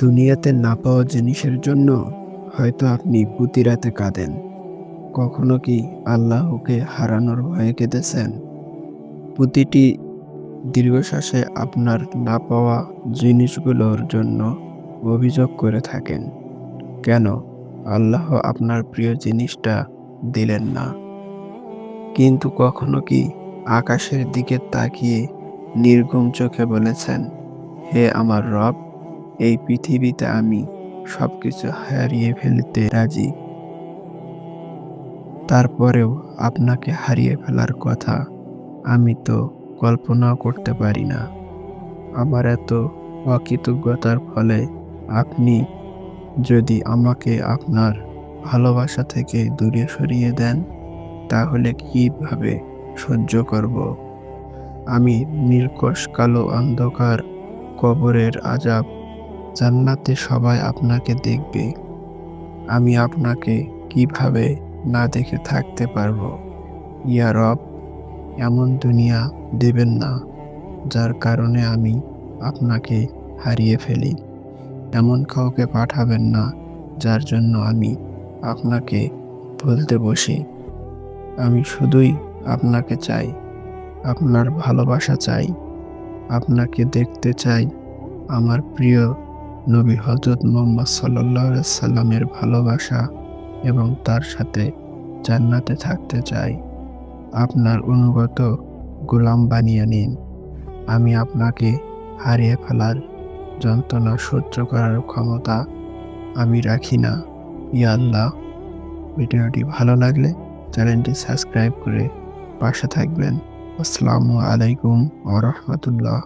দুনিয়াতে না পাওয়া জিনিসের জন্য হয়তো আপনি প্রতি রাতে কাঁদেন। কখনো কি আল্লাহকে হারানোর ভয়ে কেঁদেছেন? প্রতিটি দীর্ঘশ্বাসে আপনার না পাওয়া জিনিসগুলোর জন্য অভিযোগ করে থাকেন। কেন? আল্লাহ আপনার প্রিয় জিনিসটা দিলেন না। কিন্তু কখনো কি আকাশের দিকে তাকিয়ে নির্গম চোখে বলেছেন, হে আমার রব এই পৃথিবীতে আমি সবকিছু হারিয়ে ফেলতে রাজি। তারপরেও আপনাকে হারিয়ে ফেলার কথা আমি তো কল্পনাও করতে পারি না। আমার এত অকৃতজ্ঞতার ফলে আপনি যদি আমাকে আপনার ভালোবাসা থেকে দূরে সরিয়ে দেন, তাহলে কীভাবে সহ্য করব? আমি নির্কশ কালো অন্ধকার কবরের আজাব জান্নাতে সবাই আপনাকে দেখবে। আমি আপনাকে কীভাবে না দেখে থাকতে পারব? ইয়া রব, এমন দুনিয়া দেবেন না, যার কারণে আমি আপনাকে হারিয়ে ফেলি। এমন কাউকে পাঠাবেন না, যার জন্য আমি আপনাকে বলতে বসি। আমি শুধুই আপনাকে চাই, আপনার ভালোবাসা চাই, আপনাকে দেখতে চাই, আমার প্রিয় নবী হজরত মোহাম্মদ সাল্লাহ সাল্লামের ভালোবাসা এবং তার সাথে জান্নাতে থাকতে চাই। আপনার অনুগত গোলাম বানিয়ে নিন। আমি আপনাকে হারিয়ে ফেলার যন্ত্রণা সহ্য করার ক্ষমতা আমি রাখি না। ইয়া আল্লাহ। ভিডিওটি ভালো লাগলে চ্যানেলটি সাবস্ক্রাইব করে পাশে থাকবেন। আসসালামু আলাইকুম ওয়া রাহমাতুল্লাহ।